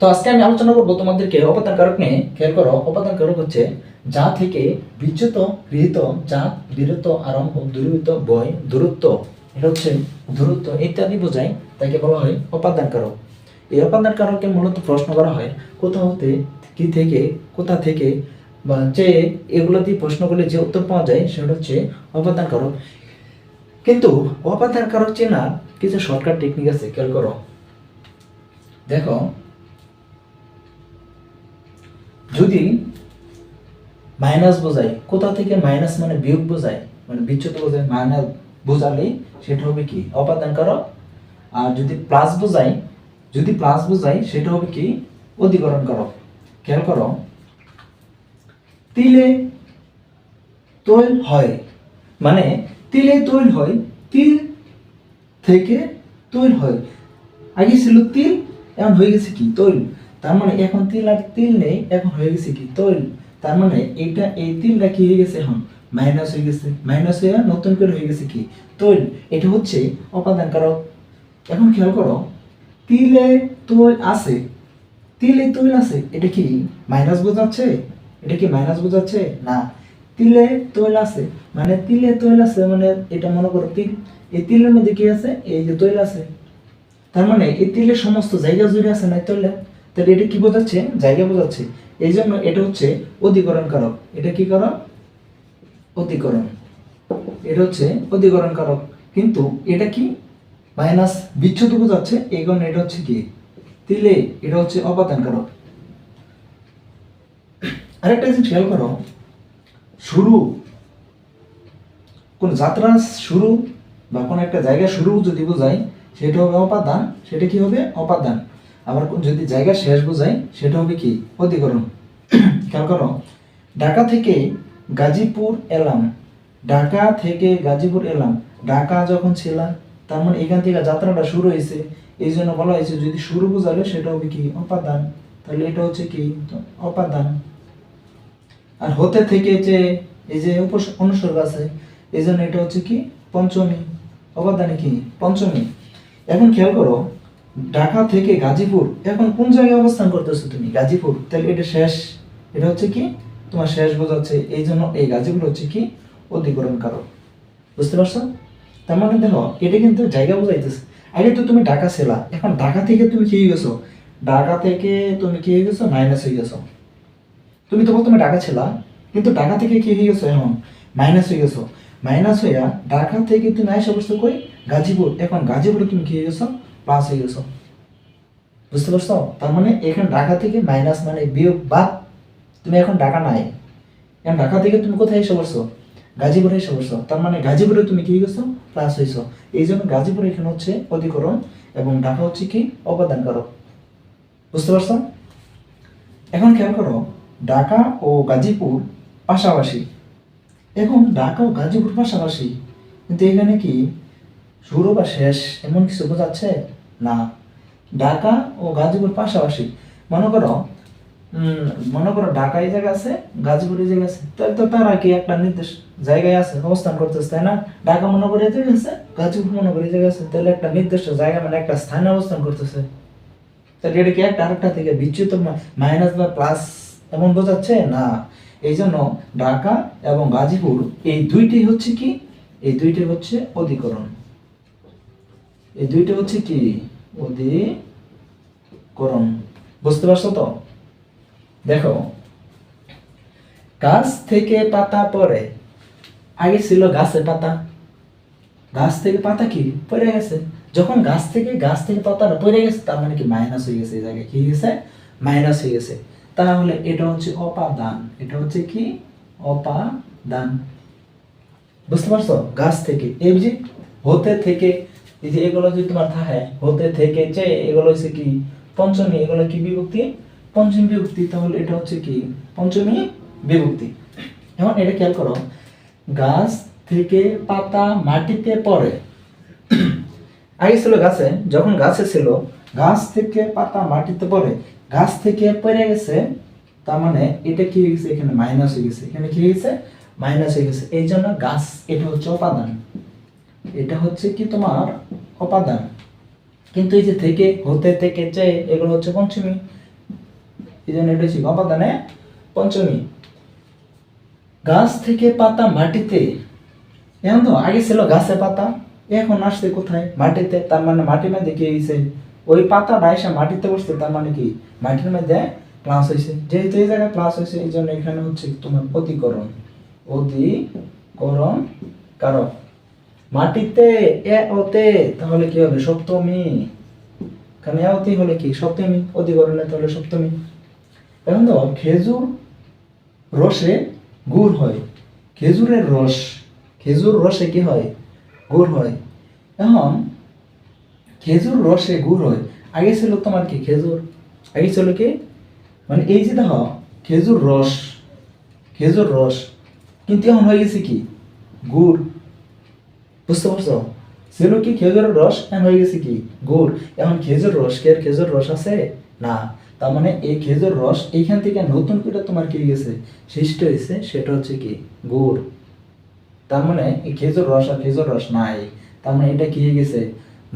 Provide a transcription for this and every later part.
তো আজকে আমি আলোচনা করব তোমাদেরকে অপাদান কারক নিয়ে। খেয়াল করো অপাদান কারক হচ্ছে যা থেকে বিচ্যুত, গৃহীত, যা বিরত, আরম্ভ, দূরীভূত, বয়, দূরত্ব। এটা হচ্ছে দূরত্ব ইত্যাদি বোঝায় তাকে বলা হয় অপাদান কারক এই অপাদান কারককে মূলত প্রশ্ন করা হয়, কোথা হতে, কি থেকে, কোথা থেকে, বা যে এগুলো প্রশ্ন করলে যে উত্তর পাওয়া যায়, সেটা হচ্ছে অপাদান কারক কিন্তু অপাদান কারক চেনা কিছু শর্টকাট টেকনিক আছে, খেয়াল করো। দেখো যদি মাইনাস বোঝায়, কোথা থেকে মাইনাস মানে বিয়োগ বোঝায়? মানে বিচ্যুত বোঝায়, মাইনাস বোঝালে সেটা হবে কি? অপাদান কারক। আর যদি প্লাস বোঝায়, যদি প্লাস বোঝায়, সেটা হবে কি? অধিকরণ করক। খেয়াল করো। তিলে তৈল হয়। মানে তিলে তৈল হয়, তিল থেকে তৈল হয়। আগে ছিল তিল, এখন হয়ে গেছে কি? তৈল। তার মানে এখন তিল আর তিল নেই, এখন হয়ে গেছে কি তৈল। তার মানে এইটা, এই তিলটা কি হয়ে গেছে এখন? মাইনাস হয়ে গেছে। মাইনাস হয়ে নতুন করে হয়ে গেছে কি? তৈল। এটা হচ্ছে অপাদান কারক এখন খেয়াল করো, তিলে তৈল আছে। তিলে তৈল আছে, এটা কি মাইনাস বোঝাচ্ছে? এটা কি মাইনাস বোঝাচ্ছে? না। তিলে তৈল আছে। মানে তিলে তৈল আছে মানে এটা মনে করো তিল। এই তিলের মধ্যে কি আছে? এই যে তৈল আছে। তার মানে এই তিলের সমস্ত জায়গা জুড়ে আছে না তৈলে? তাহলে এটা কি বোঝাচ্ছে? জায়গা বোঝাচ্ছে। এই জন্য এটা হচ্ছে অধিকরণ কারক এটা কি কারক অধিকরণ এটা হচ্ছে অধিকরণ কারক কিন্তু এটা কি? মাইনাস বিচ্ছুত বোঝাচ্ছে। এই কারণে এটা হচ্ছে কি? তিলে এটা হচ্ছে অপাদান কারক আরেকটা জিনিস খেয়াল করো। শুরু, কোন যাত্রা শুরু বা কোন একটা জায়গা শুরু যদি বোঝায়, সেটা হবে অপাদান। সেটা কি হবে? অপাদান। আবার যদি জায়গা শেষ বোঝায় সেটা হবে কি? অধিকরণ। খেয়াল করো, ঢাকা থেকে গাজীপুর এলাম। ঢাকা থেকে গাজীপুর এলাম। ঢাকা যখন ছিলাম, তার মানে এখান থেকে যাত্রাটা শুরু হয়েছে। এই জন্য বলা হয়েছে, যদি শুরু বোঝালে সেটা হবে কি? অপাদান। তাহলে এটা হচ্ছে কি? অপাদান। আর হতে থেকে যে এই যে অনুসর্গ আছে, এই জন্য এটা হচ্ছে কি? পঞ্চমী। অবদানে কি? পঞ্চমী। এখন খেয়াল করো ঢাকা থেকে গাজীপুর, এখন কোন জায়গায় অবস্থান করতেছো তুমি? গাজীপুর। তাহলে এটা শেষ। এটা হচ্ছে কি? তোমার শেষ বোঝাচ্ছে এই জন্য এই গাজীপুর হচ্ছে কি? অধিকরণ কারক বুঝতে পারছ? তার মানে দেখো, এটা কিন্তু জায়গা বোঝাইতেছে। আগে তো তুমি ঢাকা ছিলা। এখন ঢাকা থেকে তুমি কি গেছো? ঢাকা থেকে তুমি কি হয়ে গেছো? মাইনাস হয়ে গেছো। তুমি তো প্রথমে ঢাকা ছিলা। কিন্তু ঢাকা থেকে কি হয়ে গেছো এখন? মাইনাস হয়ে গেছো। মাইনাস হইয়া ঢাকা থেকে তুমি আইসা বসছো কই? গাজীপুর। এখন গাজীপুরে তুমি কি হয়ে গেছো? প্লাস হয়ে গেছো। বুঝতে পারছ? তার মানে এখানে ঢাকা থেকে মাইনাস মানে বিয়োগ বাদ তুমি এখন ঢাকা নাই। এখন ঢাকা থেকে তুমি কোথায় এসে বসছো গাজীপুরে এসে বসছো তার মানে গাজীপুরে তুমি কি গেছো প্লাস হয়েছো। এই জন্য গাজীপুর এখানে হচ্ছে অধিকরণ এবং ঢাকা হচ্ছে কি? অবদান কারক বুঝতে পারছ? এখন খেয়াল করো, ঢাকা ও গাজীপুর পাশাপাশি। এখন ঢাকা ও গাজীপুর পাশাপাশি, কিন্তু এখানে কি? শুরু বা শেষ এমন কিছু বোঝাচ্ছে? না। ঢাকা ও গাজীপুর পাশাপাশি। মনে করো মনে করো ঢাকা এই জায়গা আছে, গাজীপুর এই জায়গা আছে। তাহলে তো তারা কি একটা নির্দিষ্ট জায়গায় আছে, অবস্থান করতেছে, তাই না? ঢাকা মনে করে আছে, গাজীপুর মনে করে এই জায়গায় আছে। তাহলে একটা নির্দিষ্ট জায়গা মানে একটা স্থানে অবস্থান করতেছে। তাহলে এটা কি একটা আরেকটা থেকে বিচ্যুত মাইনাস বা প্লাস এমন বোঝাচ্ছে? না। এই জন্য ঢাকা এবং গাজীপুর এই দুইটি হচ্ছে কি? এই দুইটি হচ্ছে অধিকরণ। এই দুইটা হচ্ছে কি? অধিকরণ। বুঝতে পারছ তো? দেখো, গাছ থেকে পাতা পড়ে। আগে ছিল গাছে পাতা। গাছ থেকে পাতা কি? পড়ে গেছে। যখন গাছ থেকে গাছ থেকে পাতাটা পড়ে গেছে, তার মানে কি? মাইনাস হয়ে গেছে, এই জায়গায় কি গেছে? মাইনাস হয়ে গেছে। তাহলে এটা হচ্ছে অপাদান। এটা হচ্ছে কি? অপাদান। বুঝতে পারছ? গাছ থেকে, এই যে হতে থেকে এই এগুলো যদি তোমার থাকে, হতে থেকে, যে এগুলো হচ্ছে কি, পঞ্চমী, এগুলো কি বিভক্তি? পঞ্চমী বিভক্তি, তাহলে এটা হচ্ছে কি? পঞ্চমী বিভক্তি। এখন এটা খেয়াল করো, গাছ থেকে পাতা মাটিতে পড়ে। আগে ছিল গাছে, যখন গাছে ছিল, গাছ থেকে পাতা মাটিতে পড়ে। গাছ থেকে পড়ে গেছে, তার মানে এটা কি হয়ে গেছে? এখানে মাইনাস হয়ে গেছে। এখানে কি হয়ে গেছে? মাইনাস হয়ে গেছে। এই জন্য গাছ, এটা হচ্ছে উপাদান। এটা হচ্ছে কি তোমার উপাদান। কিন্তু এই যে থেকে, হতে থেকে, যে, এগুলো হচ্ছে পঞ্চমী। এই জন্য এটা হচ্ছে অপাদানে পঞ্চমী। গাছ থেকে পাতা মাটিতে। এখন তো আগে ছিল গাছে পাতা, এখন আসছে কোথায়? মাটিতে, তার মানে মাটির মধ্যে কি হয়েছে ওই পাতা বাইসা মাটিতে বসছে, তার মানে কি? মাটির মধ্যে প্লাস হয়েছে যেহেতু এই জায়গায় প্লাস হয়েছে এই জন্য এখানে হচ্ছে তোমার অধিকরণ। অধিকরণ কারক। মাটিতে এ ওতে তাহলে কি হবে? সপ্তমী। কারণ এ ওতে হলে কি? সপ্তমী, অধিকরণে তাহলে সপ্তমী। এখন তো খেজুর রসে গুড় হয়। খেজুরের রস, খেজুর রসে কি হয়? গুড় হয়। এখন খেজুর রসে গুড় হয়। আগে ছিল তোমার কি? খেজুর। আগে ছিল কি? মানে এই যে দেখো, খেজুর রস খেজুর রস। কিন্তু এখন হয়ে গেছে কি? গুড়। বুঝতে পারছ? ছিল কি খেজুরের রস এখন হয়ে গেছে কি? গুড়। এখন খেজুর রস কে খেজুর রস আছে? না। তার মানে এই খেজুর রস এইখান থেকে নতুন করে তোমার কি গেছে সৃষ্টি হয়েছে, সেটা হচ্ছে কি? গুড়। তার মানে এই খেজুর রস আর খেজুর রস নাই। তার মানে এটা কি হয়ে গেছে?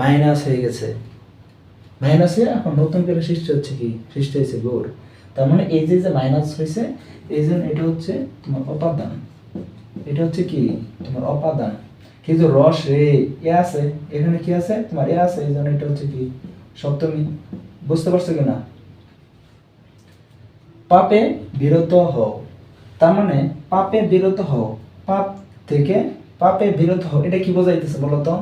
মাইনাস হয়ে গেছে। মাইনাসে এখন নতুন করে সৃষ্টি হচ্ছে কি? সৃষ্টি হয়েছে গুড়। তার মানে এই যে যে মাইনাস হয়েছে, এই জন্য এটা হচ্ছে তোমার অপাদান এটা হচ্ছে কি? তোমার অপাদান কিন্তু রস রে, এ আছে, এখানে কি আছে? তোমার এ আছে, এই জন্য এটা হচ্ছে কি? সপ্তমী। বুঝতে পারছ কিনা পাপে বিরত হও। তার মানে পাপে বিরত হও। পাপ থেকে পাপে বিরত হও। এটা কি বোঝাইতেছে বলো তো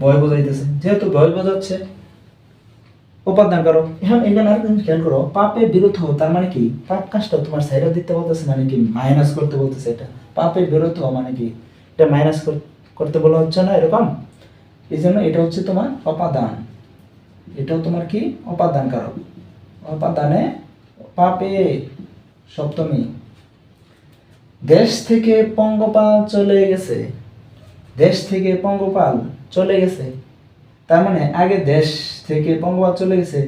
ভয় বোঝাইতেছে। যেহেতু ভয় বোঝাচ্ছে, উপাদান করো। এখন এখানে আর তুমি খেয়াল করো। পাপে বিরত হও, তার মানে কি? পাপ কাজটা তোমার সাইডে দিতে বলতেছে মানে কি? মাইনাস করতে বলতেছে এটা। পাপে বিরত মানে কি? এটা মাইনাস করতে বলা হচ্ছে না, এরকম? এই জন্য এটা হচ্ছে তোমার অপাদান। এটাও তোমার কি? অপাদান কারক অপাদানে পাপে সপ্তমী। দেশ থেকে পঙ্গপাল চলে গেছে। দেশ থেকে পঙ্গপাল চলে গেছে। তার মানে আগে দেশ থেকে পঙ্গপাল চলে গেছে।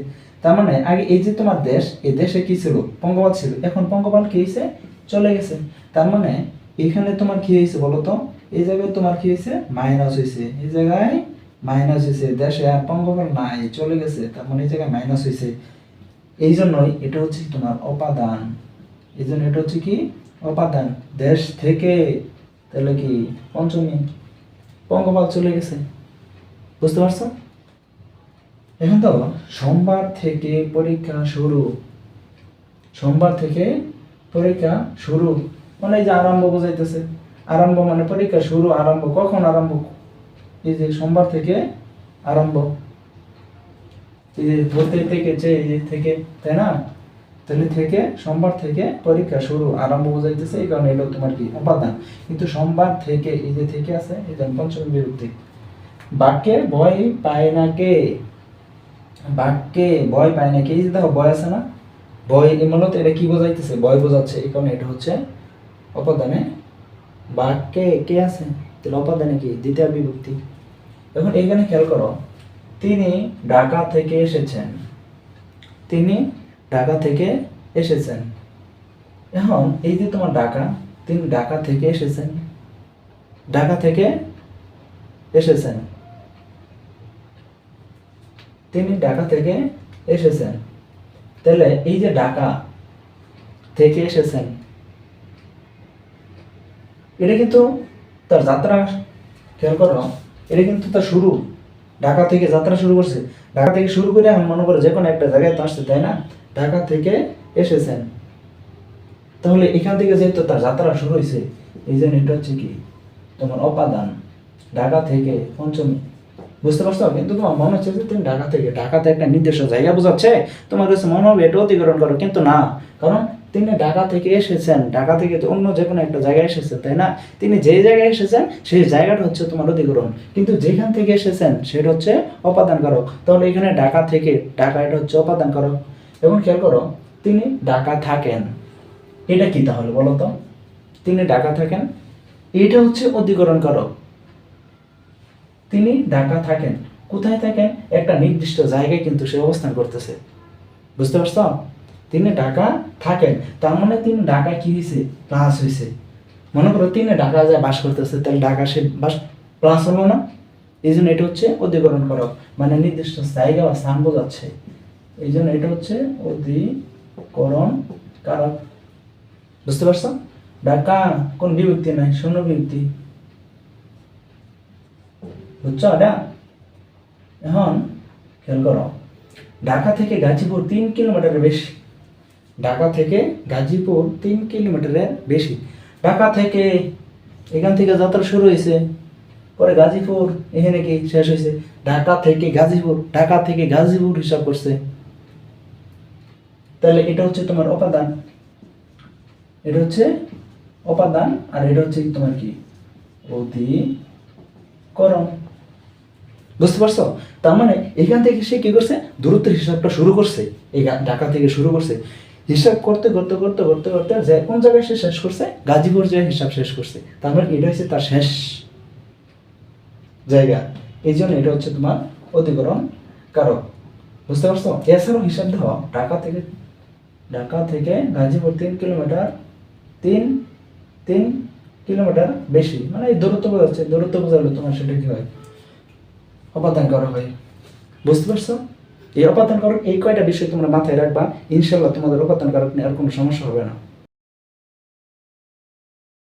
তার মানে আগে এই যে তোমার দেশ, এই দেশে কি ছিল? পঙ্গপাল ছিল। এখন পঙ্গপাল কি হয়েছে চলে গেছে। তার মানে এখানে তোমার কি হয়েছে বলো তো? এই জায়গায় তোমার কি হয়েছে? মাইনাস হয়েছে। এই জায়গায় মাইনাস হয়েছে। দেশে আর পঙ্গপাল নাই, চলে গেছে। তার মানে এই জায়গায় মাইনাস হয়েছে। এই জন্যই এটা হচ্ছে তোমার অপাদান। এই জন্য এটা হচ্ছে কি? অপাদান। দেশ থেকে তাহলে কি? পঞ্চমী। পঙ্গপাল চলে গেছে। বুঝতে পারছ? এখন তো সোমবার থেকে পরীক্ষা শুরু। সোমবার থেকে পরীক্ষা শুরু। মানে এই যে আরম্ভ বোঝাইতেছে। আরম্ভ মানে পরীক্ষা শুরু, আরম্ভ কখন আরম্ভ? এই যে সোমবার থেকে আরম্ভ। এই যে ধরতে থেকে যে, এই থেকে, তাই না? তাহলে থেকে, সোমবার থেকে পরীক্ষা শুরু, আরম্ভ বোঝাইতেছে, এই কারণে এলো তোমার কি? উপাদান। কিন্তু সোমবার থেকে, এই যে থেকে আছে, এই যে পঞ্চম বিরক্তি বাক্যে ভয় পায় না কে? বাক্যে ভয় পায় না কে? এই যে দেখো, ভয় আছে না? ভয় মূলত এটা কি বোঝাইতেছে? ভয় বোঝাচ্ছে, এই কারণে এটা হচ্ছে অপাদানে বাক্যে কে আছে? তাহলে অপাদানে কি? দ্বিতীয় বিভক্তি। এখন এইখানে খেয়াল করো, তিনি ঢাকা থেকে এসেছেন। তিনি ঢাকা থেকে এসেছেন। এখন এই যে তোমার ঢাকা, তিনি ঢাকা থেকে এসেছেন। ঢাকা থেকে এসেছেন। তিনি ঢাকা থেকে এসেছেন। তাহলে এই যে ঢাকা থেকে এসেছেন এটা কিন্তু তার যাত্রা, খেয়াল করো, এটা কিন্তু তার শুরু। ঢাকা থেকে যাত্রা শুরু করছে। ঢাকা থেকে শুরু করে আমি মনে করো যে কোনো একটা জায়গায় তো আসছে, তাই না? ঢাকা থেকে এসেছেন। তাহলে এখান থেকে যেহেতু তার যাত্রা শুরু হয়েছে, এই জন্য এটা হচ্ছে কি? তোমার অপাদান। ঢাকা থেকে পঞ্চমী। বুঝতে পারছ? কিন্তু তোমার মনে হচ্ছে যে তুমি ঢাকা থেকে, ঢাকাতে একটা নির্দিষ্ট জায়গা বোঝাচ্ছে। তোমার কাছে মনে হবে এটা অতিক্রমণ করো, কিন্তু না। কারণ তিনি ঢাকা থেকে এসেছেন। ঢাকা থেকে তো অন্য যে কোনো একটা জায়গায় এসেছেন, তাই না? তিনি যে জায়গায় এসেছেন, সেই জায়গাটা হচ্ছে তোমার অধিকরণ। কিন্তু যেখান থেকে এসেছেন, সেটা হচ্ছে অপাদান কারক তাহলে এখানে ঢাকা থেকে, ঢাকা এটা হচ্ছে অপাদান কারক এবং খেয়াল করো, তিনি ঢাকা থাকেন। এটা কি তাহলে বলো তো? তিনি ঢাকা থাকেন। এটা হচ্ছে অধিকরণ কারক তিনি ঢাকা থাকেন। কোথায় থাকেন? একটা নির্দিষ্ট জায়গায় কিন্তু সে অবস্থান করতেছে। বুঝতে পারছ? তিনি ঢাকা থাকেন। তার মানে তিনি ঢাকায় কি হয়েছে প্লাস হয়েছে মনে করো তিনি ঢাকা যায় বাস করতেছে, তাহলে ঢাকা সে বাস প্লাস হলো না? এই জন্য এটা হচ্ছে অধিকরণ করক। মানে নির্দিষ্ট জায়গা বা স্থান বোঝাচ্ছে। এই জন্য এটা হচ্ছে অধিকরণ কারক। বুঝতে পারছ? ঢাকা কোন বিভক্তি নাই, শূন্য বিভক্তি। বুঝছ এটা? এখন খেয়াল করো। ঢাকা থেকে গাজীপুর তিন কিলোমিটারের বেশি। ঢাকা থেকে গাজীপুর তিন কিলোমিটারের বেশি। ঢাকা থেকে এখান থেকে যাত্রা শুরু হয়েছে পরে গাজীপুর, এখানে কি শেষ হয়েছে ঢাকা থেকে গাজীপুর, ঢাকা থেকে গাজীপুর হিসাব করছে। তাহলে এটা হচ্ছে তোমার উপাদান এটা হচ্ছে উপাদান আর এটা হচ্ছে তোমার কি? অধিকরণ বুঝতে পারছ? তার মানে এখান থেকে সে কি করছে? দূরত্বের হিসাবটা শুরু করছে। এই ঢাকা থেকে শুরু করছে। হিসাব করতে করতে করতে করতে করতে যে কোন জায়গায় সে শেষ করছে, গাজীপুর যে হিসাব শেষ করছে, তার মানে এটা হচ্ছে তার শেষ জায়গা। এই জন্য এটা হচ্ছে তোমার অধিকরণ কারক। বুঝতে পারছ? এছাড়াও হিসাব দাও ঢাকা থেকে ঢাকা থেকে গাজীপুর তিন কিলোমিটার, তিন তিন কিলোমিটার বেশি। মানে এই দূরত্ব বোঝাচ্ছে, দূরত্ব বোঝালে তোমার সেটা কি হয়? অপাদান করা হয়। বুঝতে পারছ? এই অপাদান কারক এই কয়টা বিষয় তোমরা মাথায় রাখবা ইনশাল্লাহ তোমাদের অপাদান কারক নিয়ে আর কোনো সমস্যা হবে না।